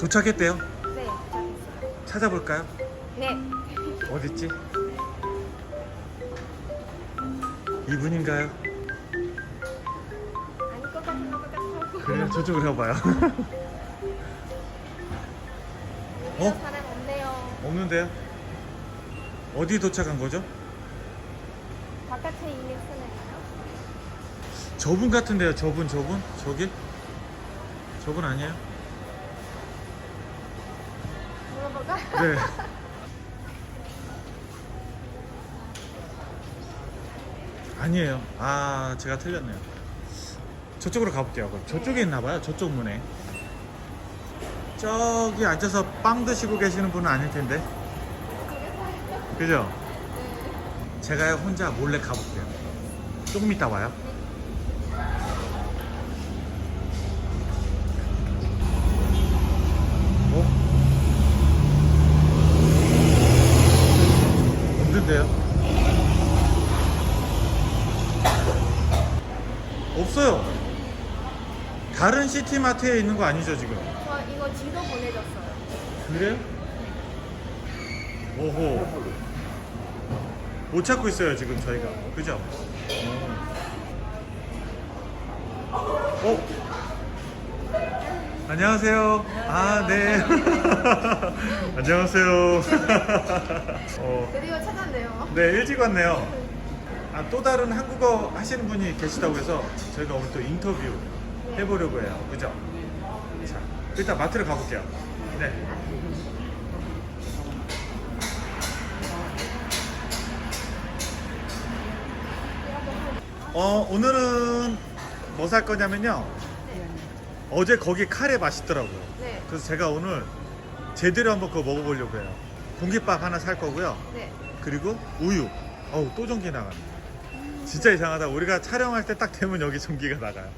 도착했대요. 네, 도착했어요. 찾아볼까요? 네. 어딨지? 이분인가요? 아닐 것 같은 것 같아서. 그래요. 저쪽으로 가봐요. 어? 사람 없네요. 없는데요? 어디 도착한 거죠? 바깥에 있는 스네가요? 저분 같은데요. 저분, 저분? 저기? 저분 아니에요? 네. 아니에요. 아, 제가 틀렸네요. 저쪽으로 가볼게요. 그럼 저쪽에 있나 봐요. 저쪽 문에. 저기 앉아서 빵 드시고 계시는 분은 아닐 텐데. 그죠? 제가 혼자 몰래 가볼게요. 조금 이따 와요. 없는데요? 없어요. 다른 시티마트에 있는 거 아니죠 지금? 저 이거 지도 보내줬어요. 그래요? 오호. 못 찾고 있어요 지금 저희가. 그죠? 어? 안녕하세요. 아 네. 안녕하세요. 어, 드디어 찾았네요. 네 일찍 왔네요. 아, 또 다른 한국어 하시는 분이 계시다고 해서 저희가 오늘 또 인터뷰 해보려고 해요. 그죠? 자, 일단 마트를 가볼게요. 네. 어, 오늘은 뭐 살 거냐면요. 어제 거기 카레 맛있더라고요. 네. 그래서 제가 오늘 제대로 한번 그거 먹어보려고 해요. 공깃밥 하나 살 거고요. 네. 그리고 우유. 어우 또 전기 나가네. 진짜 이상하다. 우리가 촬영할 때 딱 되면 여기 전기가 나가요.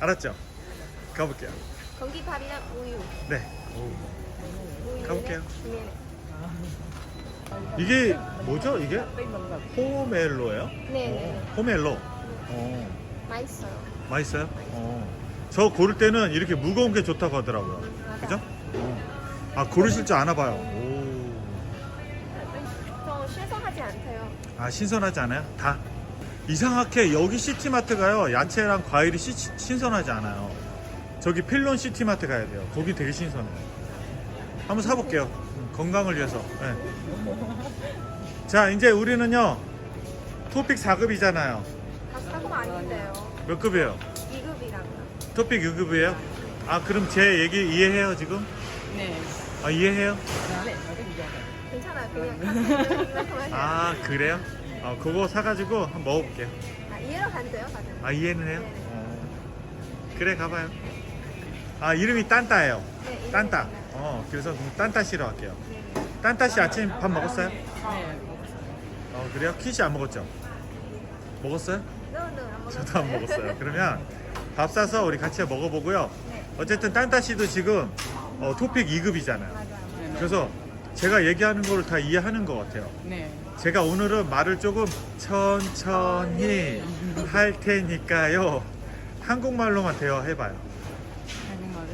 알았죠? 가볼게요. 공기밥이랑 우유. 네. 우유는 가볼게요. 네. 이게 뭐죠? 이게 포멜로예요? 네. 네. 어, 포멜로. 어, 맛있어요. 맛있어요? 어. 저 고를 때는 이렇게 무거운 게 좋다고 하더라고요. 그죠? 어. 아 고르실 줄 아나 봐요. 오. 저 신선하지 않대요. 아 신선하지 않아요? 다 이상하게 여기 시티마트가요 야채랑 과일이 시- 신선하지 않아요 저기 필론 시티마트 가야 돼요 거기 되게 신선해요 한번 사볼게요 음, 건강을 위해서 네. 자 이제 우리는요 토픽 4급이잖아요 다 사고 아닌데요. 몇 급이에요? 2급이랑. 토픽 6급이에요? 아 그럼 제 얘기 이해해요 지금? 네. 아 이해해요? 괜찮아요. 그냥 가서 아 그래요? 아 그거 사가지고 한번 먹어볼게요 아, 이해로 간대요, 다들. 아 이해는 해요? 네네. 어. 그래 가봐요. 아 이름이 딴따예요. 네, 이해로 딴따. 간대요. 어 그래서 그럼 딴따 씨로 할게요. 네. 딴따 씨 아침 밥 먹었어요? 네. 어 그래요? 키씨 안 먹었죠? 먹었어요? 너는 안 먹었어요? 저도 안 먹었어요. 그러면 밥 사서 우리 같이 먹어보고요. 네. 어쨌든 딴따 씨도 지금 어, 토픽 2급이잖아요. 맞아요. 맞아요. 그래서 제가 얘기하는 거를 다 이해하는 것 같아요. 네. 제가 오늘은 말을 조금 천천히 할 테니까요. 한국말로만 대화해봐요. 한국말을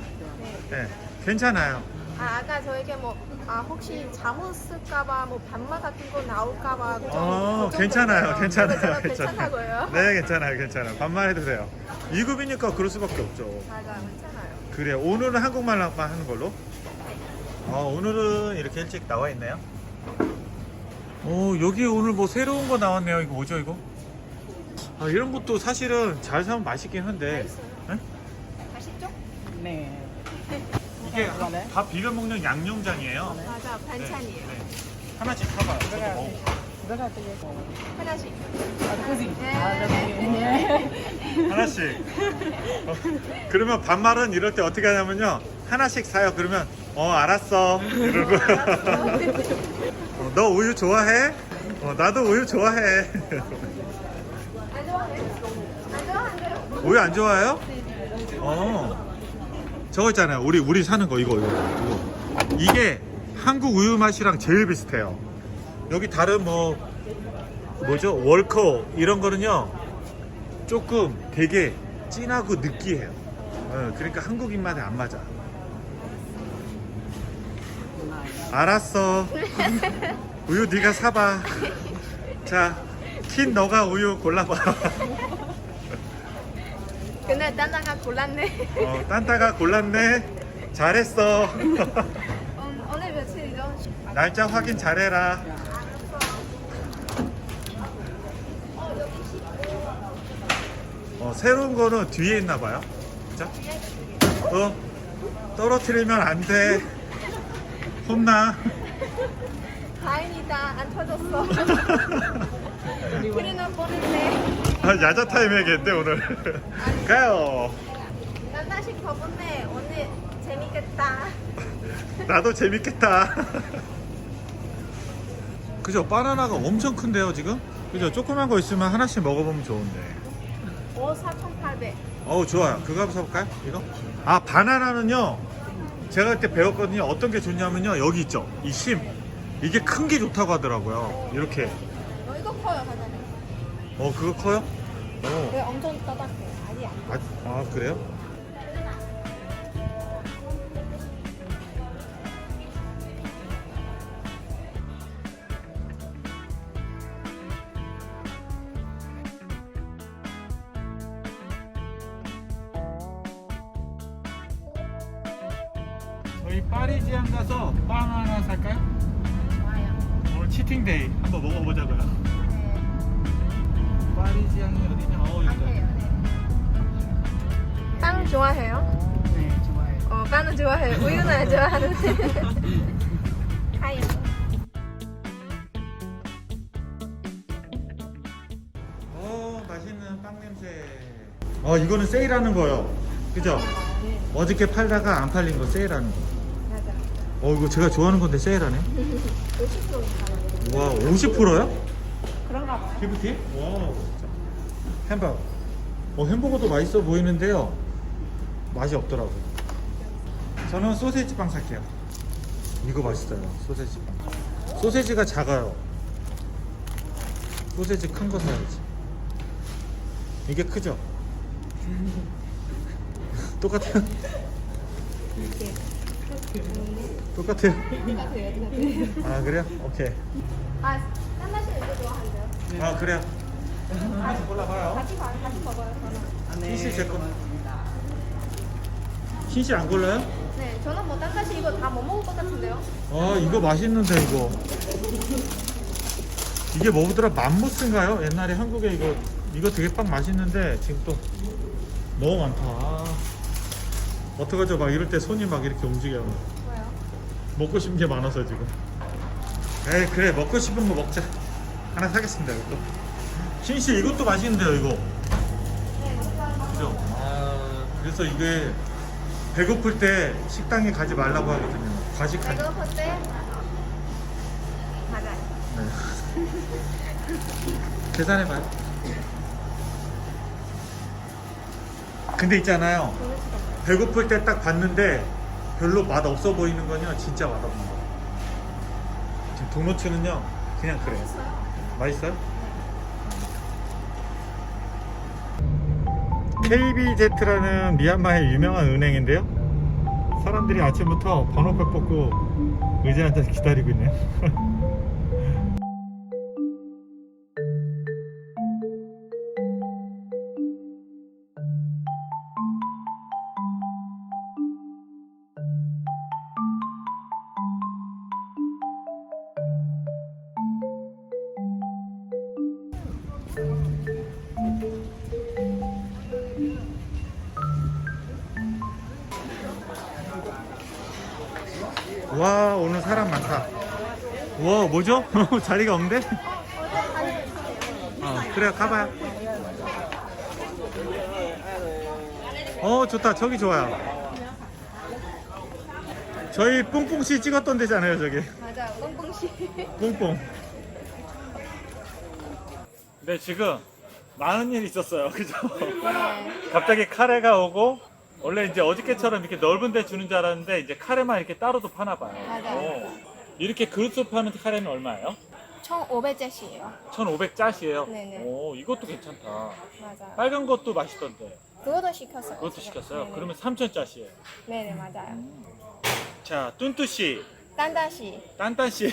네. 네, 괜찮아요. 아, 아까 저에게 뭐, 아, 혹시 잠옷 쓸까봐, 뭐, 반말 같은 거 나올까봐. 좀 어. 괜찮아요, 괜찮아요, 괜찮아요. 괜찮다고요? 네, 괜찮아요, 괜찮아요. 반말해도 돼요. 2급이니까 그럴 수밖에 없죠. 맞아요, 괜찮아요. 그래, 오늘은 한국말만 하는 걸로. 어, 오늘은 이렇게 일찍 나와 있네요. 오, 여기 오늘 뭐 새로운 거 나왔네요. 이거 뭐죠, 이거? 아, 이런 것도 사실은 잘 사면 맛있긴 한데. 맛있어요. 네? 맛있죠? 네. 이게. 밥 비벼 먹는 양념장이에요. 맞아, 반찬이에요. 네, 네. 하나씩 사봐요. 저도 먹어. 들어갈 때 하나씩. 아, 그지? 네. 아, 네. 하나씩. 어, 그러면 반말은 이럴 때 어떻게 하냐면요. 하나씩 사요. 그러면 어 알았어. 이러고. 어, 너 우유 좋아해? 어, 나도 우유 좋아해. 안 좋아해? 안 좋아한대요? 우유 안 좋아해요? 어. 저거 있잖아요. 우리 우리 사는 거 이거 이거. 이거. 이게 한국 우유 맛이랑 제일 비슷해요. 여기 다른 뭐 뭐죠? 월커 이런 거는요. 조금 되게 진하고 느끼해요. 어, 그러니까 한국 입맛에 안 맞아. 알았어. 우유 네가 사봐. 자, 킨 너가 우유 골라봐. 근데 딴나가 골랐네. 어, 딴따가 골랐네. 잘했어. 음, 오늘 며칠이죠? 날짜 확인 잘해라. 어, 새로운 거는 뒤에 있나 봐요. 그죠? 어, 떨어뜨리면 안 돼. 혼나. 다행이다. 안 터졌어. 날 뻔했네. 아, 야자 타임 해야겠는데, 오늘. 가요. 난 다시 가본데 오늘 재밌겠다. 나도 재밌겠다. 그죠? 바나나가 엄청 큰데요, 지금? 그죠? 조그만 거 있으면 하나씩 먹어보면 좋은데. 5 4,800. 어우 좋아요 그거 한번 사볼까요? 이거? 아 바나나는요 제가 그때 배웠거든요 어떤 게 좋냐면요 여기 있죠 이 심 이게 큰 게 좋다고 하더라고요 이렇게 어, 이거 커요, 하나는. 어 그거 커요? 어. 왜 엄청 따닥해? 아니야. 아, 아 그래요? 저희 파리지안 가서 빵 하나 살까요? 좋아요. 오늘 치팅데이 한번 먹어보자고요 네. 파리지안이 어디냐? 어안 여기다 네. 빵 좋아해요? 네, 좋아해요. 어, 빵은 좋아해요. 우유는 안 좋아하는데. 가요. 어 맛있는 빵 냄새. 어 이거는 세일하는 거요. 그죠? 어저께 팔다가 안 팔린 거 세일하는 거. 맞아. 어 이거 제가 좋아하는 건데 세일하네. 50도 와 50%요? 그런가 봐. 피부티? 와 진짜. 햄버거. 어 햄버거도 맛있어 보이는데요. 맛이 없더라고. 저는 소세지 빵 살게요. 이거 맛있어요. 소세지 빵. 소세지가 작아요. 소세지 큰 거 사야지. 이게 크죠? 똑같아요. 똑같아요. 아 그래요? 오케이. 아, 딴맛이 이거 좋아한대요. 아 그래요. 골라봐요. 같이 봐, 같이 먹어요, 저는. 흰실 제 거. 흰씨 안 골라요? 네, 저는 뭐 딴맛이 이거 다 못 먹을 것 같은데요? 아 이거 맛있는데 이거 이게 뭐더라 맘모스인가요? 옛날에 한국에 이거 이거 되게 빵 맛있는데 지금 또 너무 많다 아, 어떡하죠 막 이럴 때 손이 막 이렇게 움직여요 뭐요? 먹고 싶은 게 많아서 지금 에이 그래 먹고 싶은 거 먹자 하나 사겠습니다 이것도 신씨 이것도 맛있는데요 이거 네, 그죠? 아 그래서 이게 배고플 때 식당에 가지 말라고 하거든요 과식하지 배고플 때 맞아요. 네. 계산해봐요. 근데 있잖아요. 배고플 때 딱 봤는데 별로 맛 없어 보이는 건요. 진짜 맛 없는 거. 지금 도너츠는요. 그냥 그래요. 맛있어요? KBZ라는 미얀마의 유명한 은행인데요. 사람들이 아침부터 번호표 뽑고 의자에 앉아서 기다리고 있네요. 뭐죠? 자리가 없는데? 어 그래 가봐요. 어 좋다 저기 좋아요. 저희 뿡뿡씨 찍었던 데잖아요 저기. 맞아요, 뽕뽕씨. 뿡뿡. 네 지금 많은 일이 있었어요 그죠? 네. 갑자기 카레가 오고 원래 이제 어저께처럼 이렇게 넓은 데 주는 줄 알았는데 이제 카레만 이렇게 따로도 파나 봐요. 맞아요. 오. 이렇게 그릇으로 파는 카레는 얼마예요? 1,500짜리예요. 1,500짜시예요. 네네. 오, 이것도 괜찮다. 맞아요. 빨간 것도 맛있던데. 그것도 시켰어요. 그것도 제가. 시켰어요. 네네. 그러면 3,000짜시예요. 네네, 맞아요. 자, 뚠뚜 씨. 딴다시. 딴딴 씨.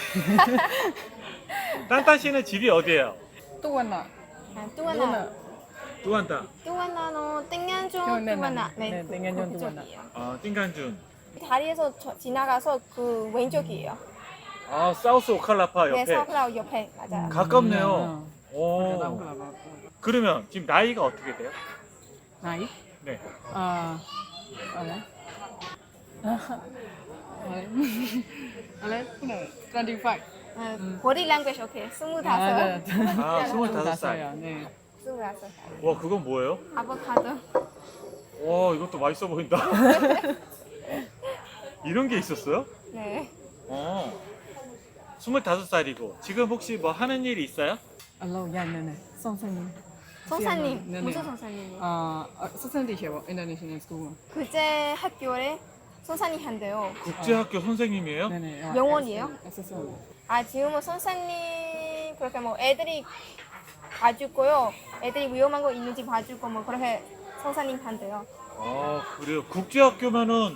딴딴 씨는 집이 어디예요? 또 왔나? 아, 뚜아나. 뚜안따. 뚜아나는 땡년중 네, 네, 뚜아나. 네, 네, 땡년중 그- 뚜아나. 그쪽이에요. 아, 띵간준. 다리에서 저- 지나가서 그 왼쪽이에요. 아, 사우스 오칼라파 네, 옆에. 사클라우 옆에 맞아요. 가깝네요. 나 오. 봐. 그러면 지금 나이가 어떻게 돼요? 나이? 네. 아, 알래? 알래? 알래? 25. 네, body language 오케이. 아, 스물다섯. 네. 아, 스물다섯 살. 다섯이야, 네. 스물다섯. 와, 그건 뭐예요? 아보카도. 와, 이것도 맛있어 보인다. 이런 게 있었어요? 네. 어. 25살이고 지금 혹시 뭐 하는 일이 있어요? 알로, 야, 네, 네. 선생님. 선사님 네, 네. 무슨 선사님이에요? 아, 선생님이셔. 인도네시아 스쿨. 그제 학교에 선사님 한대요. 국제학교 선생님이에요? 네, 네. 영원이에요? SSO. 아 지금은 선사님 그렇게 뭐 애들이 봐주고요. 애들이 위험한 거 있는지 봐주고 뭐 그렇게 선사님 한대요. 아 그래요 국제학교면은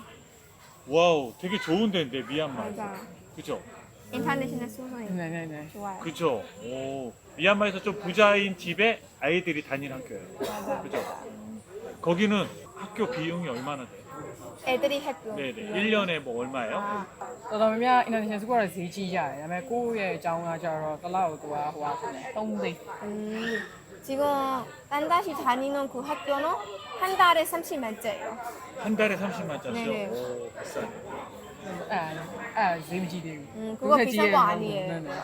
와우 되게 좋은 데인데 미얀마 맞아. 그죠? 인터내셔널 선사님 네, 네, 네. 좋아요. 그죠? 오 미얀마에서 좀 부자인 집에 아이들이 다니는 학교예요 맞아. 그죠? 거기는 학교 비용이 얼마나 돼요? 애들이 학교. 네네 1년에 뭐 얼마예요? 아, တော်တော်များများ Indonesian school ကတော့ဈေးကြီးရတယ်။ဒါပေမဲ့ကိုယ့်ရဲ့အကြောင်းကကြတော့တစ်လောက်ကိုကဟိုဟာဆိုတယ်3သိန်း 음, 지금 딴다시 다니는 그 학교는 한 달에 30만짜예요. 한 달에 30만짜리요? 네네. 오 비싸네 အဲ့အဲ့ဈေးမကြီးသေးဘူး 음, 그거 비싼 거 아니에요. နည်းနည်း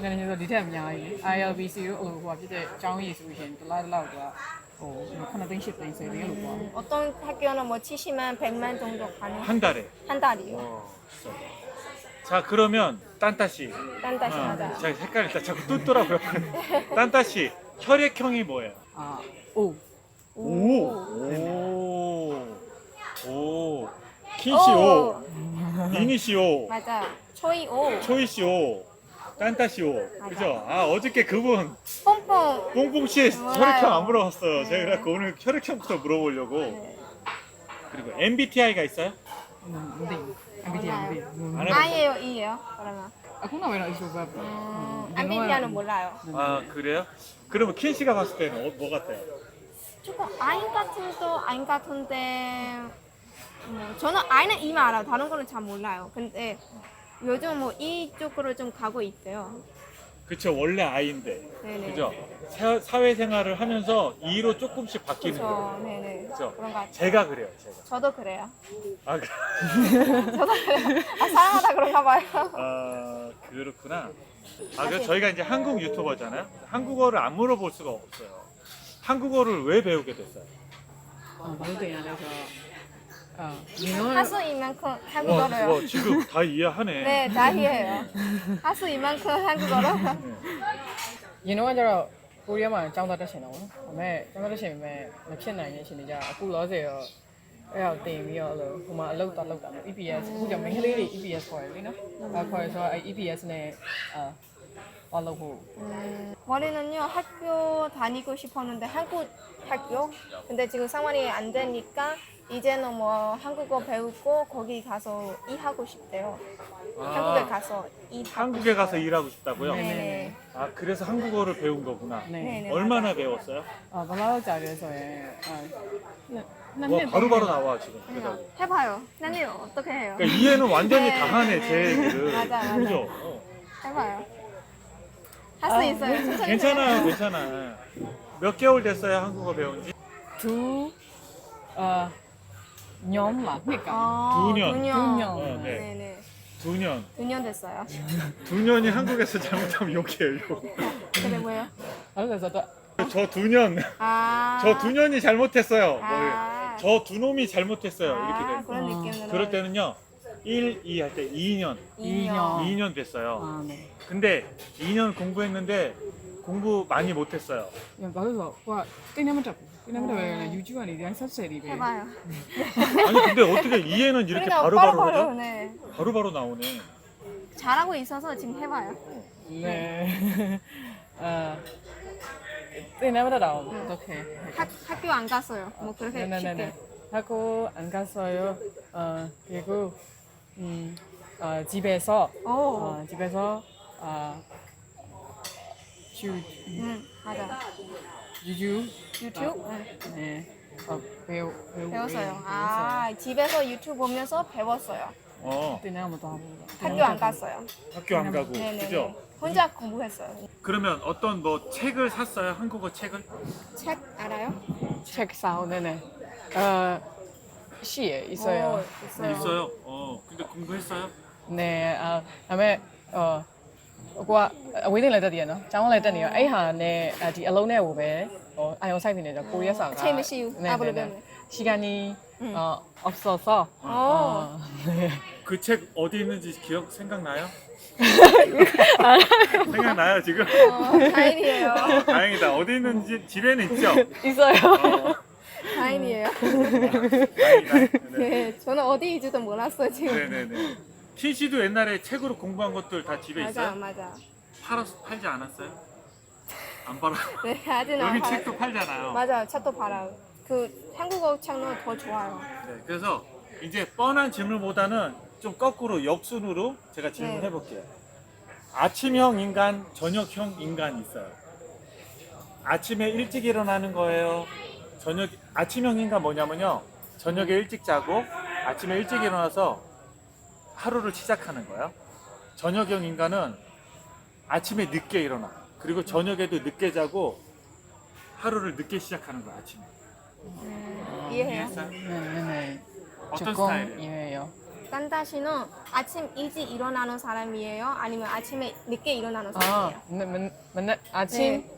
။နည်းနည်းဆိုဒီထက်အများကြီး။ ILBC တို့ဟိုဟိုဖြစ်တဲ့အကြောင်းကြီးဆိုရင်တစ်လားတစ်လောက်ကဟို9သိန်း10သိန်း10သိန်းလို့ပေါ့ 음, 어떤 학교는 뭐 70만, 100만 정도 가는 한 달에 한 달이요. 와 비싸다 자 그러면 딴따씨 딴다시 아, 맞아. 제가 헷갈릴 때 자꾸 뜯더라고요. 딴따씨 혈액형이 뭐예요? အာအိုး 오. 오. 킨씨 오. 이니시오, 맞아. 초이 오. 초이시오, 딴따시오. 그죠? 아, 어저께 그분 뽐뽀. 뽕뽕 씨의 혈액형 안 물어봤어요. 네. 제가 그래갖고 오늘 혈액형부터 물어보려고. 네. 그리고 MBTI가 있어요? 근데 MBTI 안 돼. 아예요, 이예요. 아, 콩나 왜 나이소 음, 안 음, 비디아는 몰라요. 아, 그래요? 그러면 킨 씨가 봤을 때는 어, 뭐 같아요? 조금 아인 같은 도 아닌 같은데 어, 저는 아이는 이만 알아요. 다른 거는 잘 몰라요. 근데 요즘 뭐 이쪽으로 좀 가고 있대요. 그쵸 원래 아이인데 네네. 그죠 사, 사회생활을 하면서 이로 조금씩 바뀌는 거예요. 네네. 그죠 그런 거 같아요. 제가 그래요 제가 저도 그래요. 아, 저도 그래요. 아, 사랑하다 그런가 봐요. 아 그렇구나 아그 저희가 이제 한국 유튜버잖아요 한국어를 안 물어볼 수가 없어요 한국어를 왜 배우게 됐어요? 어, 말도 안 해서 လဲဆိုတော့အာဒီတော့ 하수 이만큼 와, 한국어로요. 와 지금 다 이해하네. 네, 다 이해해요. 하수 이만큼 한국어로. ရင်တော့ကကျတော့ကိုရီးယားမှာကျောင်းသားတက်ရှင်တော့ဗောနော်ဒါပေမဲ့ကျောင်းသားတက်ရှင်ပေမဲ့မဖြစ်နိုင်တဲ့ရှင်တွေကြအခုလောဆယ်ရောအဲ့တော့တင်ပြီးတော့အဲ့လိုဟိုမှာအလုပ်တော့လုပ်တာမျိုး EPS အခုကျမင်းကလေးတွေ EPS ခေါ်ရလေနော်အဲခေါ်ရဆိုတော့အဲ့ EPS နဲ့အာဘာလုပ်ဖို့ 음, 머리는요 학교 다니고 싶었는데 한국 학교 근데 지금 상황이 안 되니까 이제는 뭐 한국어 배우고 거기 가서 일하고 싶대요. 아. 한국에 가서 일. 한국에 가서 일하고 싶다고요? 네. 네, 네, 네. 아 그래서 한국어를 배운 거구나. 네. 얼마나 배웠어요? 아, 말라우자에서의 예. 아. 와 바로바로 나와 지금. 그죠? 해봐요. 나님 어떻게 해요? 그러니까 이해는 완전히 네. 당하네 제 얘기를. 맞아, 맞아. 그죠? 어. 해봐요. 할 수 아, 있어요. 네. 괜찮아요, 괜찮아. 몇 개월 됐어요 한국어 배운 지? 두, 어, 년 맞습니까? 그러니까. 아, 두 년. 두 년. 네. 네. 네. 네. 두 년. 두 년 됐어요. 두 년이 한국에서 잘못하면 욕이에요, 욕. 근데 뭐예요? 아, 그래서 저두 년. 아. 저 두 년이 잘못했어요. 아. 저 두 놈이 잘못했어요. 아, 이렇게 돼 그런 느낌으로. 그럴 때는요. 1, 2 할 때 2년. 이 년. 2년 됐어요. 네. 근데 2년 공부했는데 공부 많이 못했어요. 야, 막에서 와, 떼냐면 잡고, 떼냐면 잡고, 유지원 이랑 섭세리. 해봐요. 아니 근데 어떻게 이해는 이렇게 그러니까 바로바로 바로바로 네. 바로바로, 나오네. 잘하고 있어서 지금 해봐요. 네. 아, 떼냐면 잡고, 어떡해. 학교 안 갔어요. 뭐 그렇게 네, 네, 쉽게. 네네네네. 하고 안 갔어요. 어, 그리고 음, 어, 집에서 어, 집에서 아 huge. 응, 맞아. 유튜브? 유튜브? 응. 네. 아, 배우 배우 배웠어요. 예, 아, 집에서 유튜브 보면서 배웠어요. 어 그때 내가 뭐 학교 안 갔어요. 학교 안 가고 네네. 그죠? 네. 혼자 공부했어요. 그러면 어떤 뭐 책을 샀어요 한국어 책을 책 알아요? 책 사오네네. 네. 어 시에 있어요. 오, 있어요. 있어요 어 근데 공부했어요 네. 아, 다음에, 어 ကိုကအဝေးတင်လည်းတက်တည်ရနော်။ကျောင်းလည်းတက်နေရောအဲ့ဟာနဲ့အဒီအလုံးနဲ့ကိုပဲဟိုအာယုံဆိုင်နေတယ်ဆိုကိုရီးယားစာကအ ချိန်မရှိဘူးအဲ့ဘယ်လိုပြောမလဲ 시간이 어 없어서 오. 어, 네. 그 책 어디 있는지 기억 생각나요? 생각나요 지금? 어, 다행이에요. 다행이다. 어디 있는지 집에는 있죠? 있어요. 어, 다행이에요. 다행이다. 네. 네, 저는 어디인지도 몰랐어요 지금. 네네네. 킨 씨도 옛날에 책으로 공부한 것들 다 집에 맞아, 있어요? 맞아. 팔았 팔지 않았어요? 안 팔아. 네, 아직 안 여기 팔- 책도 팔잖아요. 맞아, 책도 팔아요. 그 한국어 책은 더 좋아요. 네, 그래서 이제 뻔한 질문보다는 좀 거꾸로 역순으로 제가 질문해 네. 볼게요. 아침형 인간, 저녁형 인간이 있어요. 아침에 일찍 일어나는 거예요. 저녁 아침형 인간 뭐냐면요. 저녁에 일찍 자고 아침에 일찍 일어나서 하루를 시작하는 거예요. 저녁형 인간은 아침에 늦게 일어나. 그리고 저녁에도 늦게 자고 하루를 늦게 시작하는 거야, 아침에. 음, 이해해요. 이해했어요? 네네네. 어떤 조금 스타일이에요? 이해해요. 딴다 씨는 아침 일찍 일어나는 사람이에요? 아니면 아침에 늦게 일어나는 아, 사람이에요? 맨, 맨, 맨날 아침 네.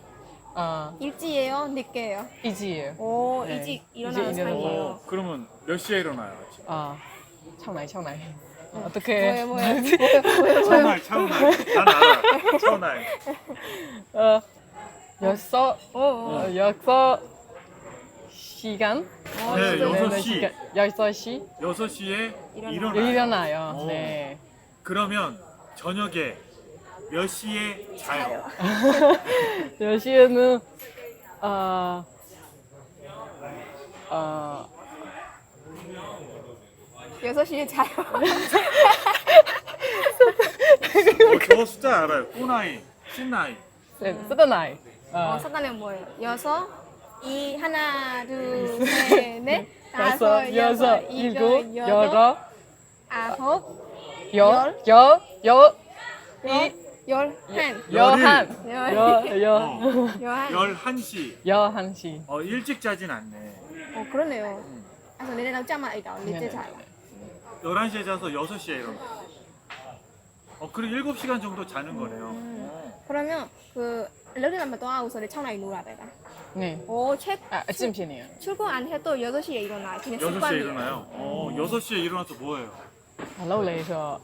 어 일찍이에요? 늦게요? 이지예요. 오, 네. 일찍 일어나는 일찍 일어나는 사람이에요. 어, 그러면 몇 시에 일어나요, 아침? 아, 차오나이 차오나이. 어떻게? 뭐야 뭐야 아, 뭐야 뭐야 뭐야 천알 천알 난 알아 천알 어, 여섯 어, 어, 어. 여섯 시간? 네, 여섯 시. 시간, 여섯 시 6시에 일어나요. 일어나 일어나요. 오. 어. 네. 그러면 몇 시에 자요? 몇 시에는 아, 아 6시에 자요. 어, 저 숫자 알아요. 꼬나이, 신나이. 네, 쓰던 아이. 어, 어. 사단에 뭐예요? 여섯, 이, 하나, 둘, 셋, 넷, 다섯, 여섯, 일곱, 여덟, 아홉, 열, 여, 여, 이, 열, 한, 여한, 열, 여, 어, 열한. 시. 열한 씨. 어, 일찍 자진 않네. 어, 그러네요. 음. 그래서 내내 남자만 이다 언제 자요? 11시에 자서 6시에 일어나. 어, 그리고 7시간 정도 자는 거네요. 그러면 그 일어나면 또 아우서를 청라에 놀아야 되나? 네. 어, 오, 책 아침시네요. 출근 안 해도 8시에 일어나. 그냥 6시에 습관이에요. 일어나요. 어, 6시에 일어나서 뭐 해요? 러래서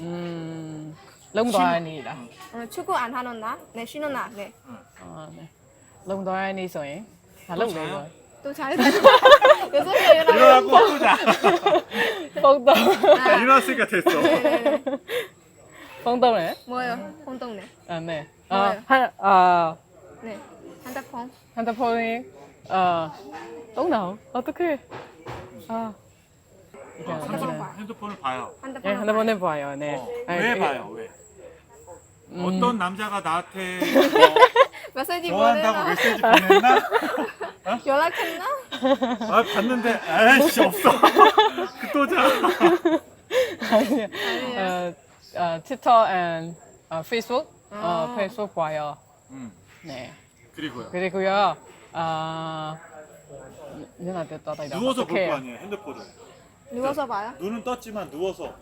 음, 롱도안이라. 어, 출근 안 하는 날? 네, 쉬는 날. 네. 아, 네. 롱도안이 소잉. 아, 또 자요? 또 자요. 6시에 일어나고 또 자. 뻥떡. 아, 아, 일어났으니까 됐어. 네. 네네네. 뻥떡네. 뭐예요? 혼동네. 아, 네. 아, 뭐예요? 한, 아, 네. 한다콩. 핸드폰이, 아, 똥나. 어떡해. 아. 아 이렇게 핸드폰을 네. 봐요. 예, 한다콩. 핸드폰 봐요. 네. 어, 왜 이- 봐요? 왜? 음, 어떤 남자가 나한테 메시지 좋아한다고? 메시지 보냈나? 연락했나? 아 봤는데 아이씨 없어. 또 자. 아니요. 어, 어 트위터 and 어, 페이스북 어 아. 페이스북 봐요 음 네 그리고요. 그리고요 아 누나 됐다 다 누워서 볼거 아니에요 핸드폰을. 누워서 봐요? 눈은 떴지만 누워서 보죠.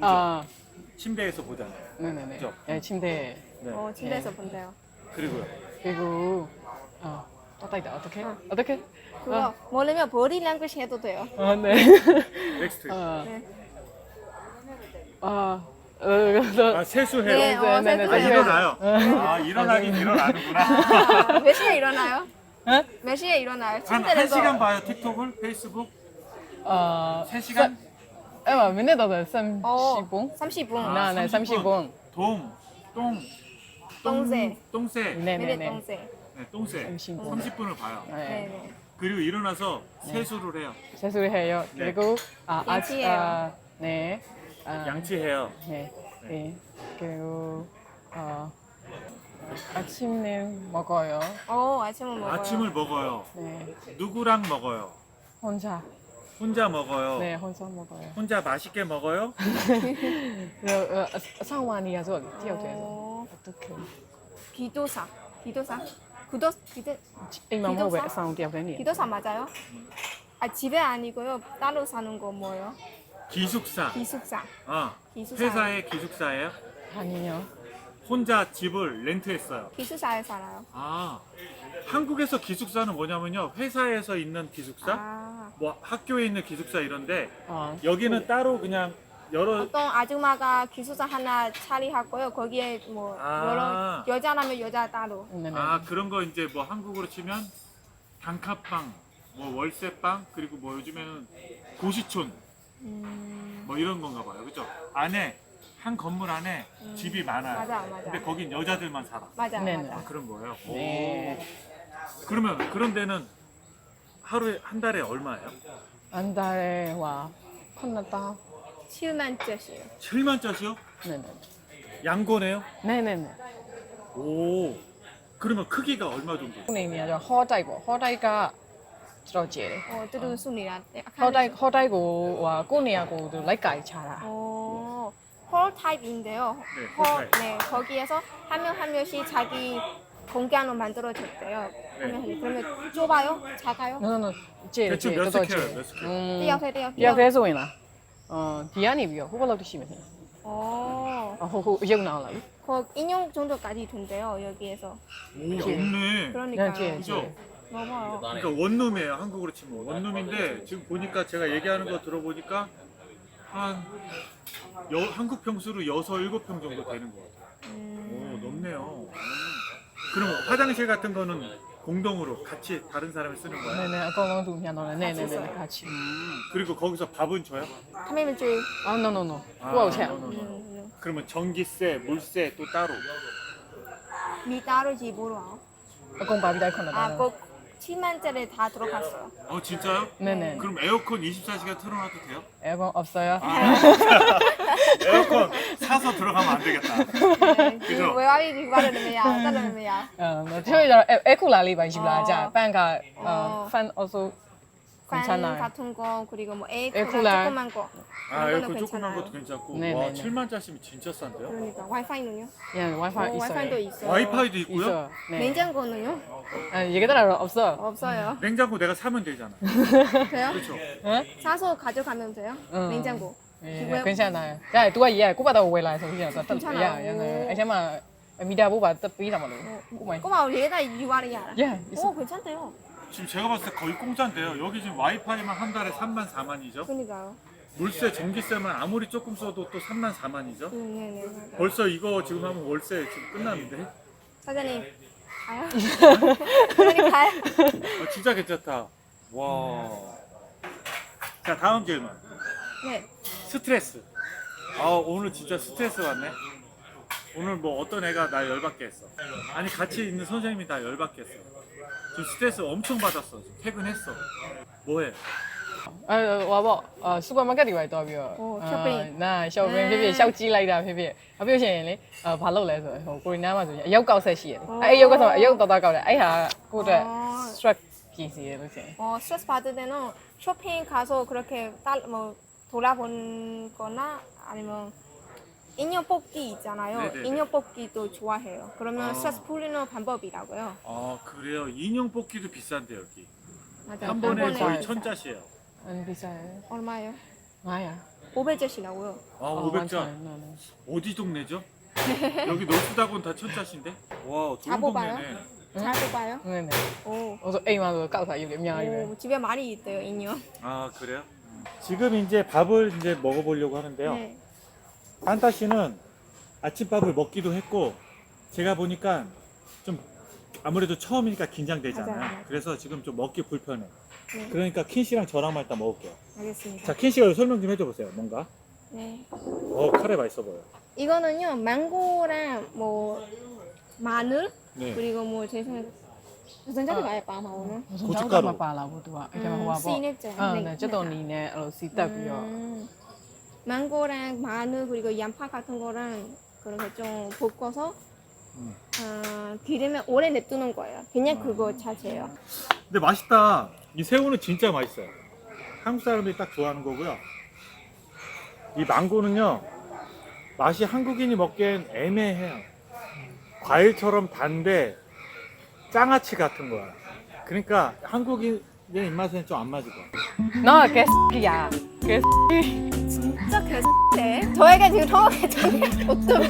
아 침대에서 보잖아요. 네네네 그죠? 예 침대 네. 어, 침대에서 본대요. 그리고요. 그리고 어 떠다이다 어떻게 어. 어떻게 그거 모르면 버리 랭귀지 해도 돼요. 아 네 넥스트. 어. 네. 아, 어, 그래서 아 세수해요. 네, 어, 네, 네, 아, 네, 세수해요. 일어나요. 아 일어나긴 일어나는구나. 아, 몇 시에 일어나요? 어? 몇 시에 일어나요? 한, 한 침대에서. 시간 봐요 틱톡을 페이스북 어, 3시간 에, 마, 맨날 다 삼, 어, 시봉? 30분. 아, 나, 네, 30 분. 삼시봉. 동, 똥, 똥새. 똥새, 네, 네, 네. 동생. 네, 똥새. 30분. 30분을 봐요. 네. 네네. 그리고 일어나서 세수를 해요. 세수해요. 네. 그리고 아, 아, 양치해요. 아, 네. 아, 양치해요. 네. 네. 그리고 어, 아침에 먹어요. 어, 아침을 먹어요. 아침을 먹어요. 네. 누구랑 먹어요? 혼자. 혼자 먹어요. 네, 혼자 먹어요. 혼자 맛있게 먹어요? 어, 상완이라서 뛰어돼서 어, 어떡해. 기도사. 기도사. 구도 기도 이만 기도사? 먹어 상뛰어되니 기도사 맞아요? 아 집에 아니고요. 따로 사는 거 뭐예요? 기숙사. 기숙사. 아, 기숙사. 회사의 기숙사예요? 아니요. 혼자 집을 렌트했어요. 기숙사에 살아요. 아, 한국에서 기숙사는 뭐냐면요. 회사에서 있는 기숙사, 아, 뭐 학교에 있는 기숙사 이런데 어, 여기는 따로 그냥 여러 어떤 아줌마가 기숙사 하나 차리하고요. 거기에 뭐 아. 여러 여자라면 여자 따로. 네네. 아 그런 거 이제 뭐 한국으로 치면 단칸방, 뭐 월세방 그리고 뭐 요즘에는 고시촌 음, 뭐 이런 건가 봐요. 그죠? 안에 한 건물 안에 집이 많아요. 맞아, 맞아. 근데 거긴 여자들만 살아. 맞아, 네네. 맞아. 그런 거예요. 네. 오. 그러면 그런 데는 하루에 한 달에 얼마예요? 한 달에 와 컸나다 7만 짜시요. 7만 짜시요? 네네 양고네요? 네네네 오 그러면 크기가 얼마 정도? 손님이야 허다이고 허다이가 들어지 어, 뜨는 순이라. 허다이 허다이고 와 꼬니하고도 라이카이 차라 어, 홀 타입인데요. 네, 홀 타입. 네, 거기에서 한 명 한 명씩 자기 공간을 만들어줬대요. 네. 그러면 그러면 좁아요? 작아요? No, 대충 몇 스퀘어, 몇 스퀘어? Mm, 띄어서 띄어. ya que eso buena. 어. Ah, jugó, 어. 거 인형 정도까지 존재요 여기에서. 오, 없네. 그러니까 그죠? 넘어요. 그러니까 원룸이에요. 한국으로 치면 원룸인데 지금 보니까 제가 얘기하는 거 들어보니까 한 여, 한국 평수로 여섯 일곱 평 정도 되는 것 같아요. 음. 오, 넓네요. 그럼 화장실 같은 거는 공동으로 같이 다른 사람을 쓰는 거야. 奶奶、公公煮面，当然奶奶奶奶给他吃。 음, 그리고 거기서 밥은 줘요? 他妹妹追， 아, no no no，不要钱。 아, 그러면 전기세, 물세 또 따로. 미 따로 집으로 와요. 阿公把你带看到 아, 꼭. 7만짜리 다 들어갔어요. 어 진짜요? 네네. 그럼 에어컨 24시간 틀어놔도 돼요? 에어컨 없어요? 아, 네. 에어컨 사서 들어가면 안 되겠다. 네, 그죠? 我要一直挂着你们呀，带着你们呀。嗯，我就会讲，哎，哎，库拉里吧，是不啦？这样，办卡，呃，饭 fan 괜찮아요. 같은 거 그리고 뭐 에어컨 에어쿨러. 조그만 거. 아 에어컨 조그만 괜찮아요. 것도 괜찮고 네네네. 와 7만 짜리면 진짜 싼데요? 그러니까 와이파이는요? 예 와이파이 어, 있어요 와이파이도 있어요. 와이파이도 있고요? 있어요 네 냉장고는요? 아, 얘기더라 없어 없어요. 냉장고 내가 사면 되잖아. 돼요? 그렇죠? 응? 사서 가져가면 돼요? 응. 냉장고. 예, 왜- 괜찮아요 야 누가 얘 꼬바다 오해라 해서 그냥 딱 괜찮아요. 야 얘는 아시마 미다 보바 또 삐다 말로 꼬마 꼬마 얘다 유아리야. 예 있어 오 괜찮대요. 지금 제가 봤을 때 거의 공짜인데요. 여기 지금 와이파이만 한 달에 3만 4만이죠. 그러니까요. 물세, 전기세만 아무리 조금 써도 또 3만 4만이죠. 음, 네네. 맞아요. 벌써 이거 지금 하면 월세 지금 끝났는데. 사장님 가요? 사장님 가요? 아, 진짜 괜찮다. 와. 자 다음 질문. 네. 스트레스. 아 오늘 진짜 스트레스 받네. 오늘 뭐 어떤 애가 나 열받게 했어. 아니 같이 있는 선생님이 다 열받게 했어. 지금 스트레스 엄청 받았어. 지금 퇴근했어. 뭐해? အဲဟိုဘောအာစူပါမားကတ်တွေပဲတော့ပြီးတော့ ဟို shopping နာ shopping ဖြစ်ဖြစ်ရှောက်ကြည့်လိုက်တာဖြစ်ဖြစ်အပြောရှင်လေအာဘာလုပ်လဲဆိုတော့ဟိုကိုရီးနားမှာဆိုရင်အရောက်ကောက်ဆက်ရှိရတယ်အဲအရောက်ကောက်ဆိုအရောက်တော်တော်ကောက်တယ်အဲ့ဟာကိုယ့်အတွက် အော် stress ပြည်စီရလို့ရှင် 어 스트레스 받을 때는 쇼핑 가서 그렇게 딸뭐 돌아보거나 아니면 인형 뽑기 있잖아요. 네네네. 인형 뽑기도 좋아해요. 그러면 아. 스트레스 풀리는 방법이라고요. 아 그래요. 인형 뽑기도 비싼데 여기. 맞아요. 한 번에 번에 거의 네. 천 짜시예요. 아니 비싸요 얼마예요? 900 500짜리라고요. 아 어, 500짜. 완전, 어디 동네죠? 여기 노스다곤 다 천짜신데? 와 좋은 잡아봐요. 동네네. 잘 뽑아요. 네네 오. 어서 에이만 그 깎아 이게 명이 오, 집에 많이 있대요, 인형. 아 그래요? 지금 이제 밥을 이제 먹어보려고 하는데요. 네. 안타 씨는 아침밥을 먹기도 했고 제가 보니까 좀 아무래도 처음이니까 긴장되잖아요. 맞아요, 맞아요. 그래서 지금 좀 먹기 불편해. 네. 그러니까 킨 씨랑 저랑만 일단 먹을게요. 알겠습니다. 자, 킨 씨가 설명 좀 해줘 보세요. 뭔가? 네. 어, 카레 맛있어 보여. 이거는요, 망고랑 뭐 마늘 네. 그리고 뭐 제 생각 전자도 가야 빠 오늘. 고춧가루 မပါလာဘူးသူကအဲ့ဒါဟိုပါပေါ့ 음, 씨냅제. အဲ့ဒါကျတော့နီနဲ့အဲ့လိုစီတက်ပြီးတော့ 음. 망고랑 마늘 그리고 양파 같은 거랑 그렇게 좀 볶아서 음. 어, 기름에 오래 냅두는 거예요. 그냥 그거 자체예요. 근데 맛있다. 이 새우는 진짜 맛있어요. 한국 사람들이 딱 좋아하는 거고요. 이 망고는요, 맛이 한국인이 먹기엔 애매해요. 과일처럼 단데 장아찌 같은 거야. 그러니까 한국인의 입맛에는 좀 안 맞을 거야. 너 개새끼야. 개새끼. 개새 저에게 지금 처음에 어떤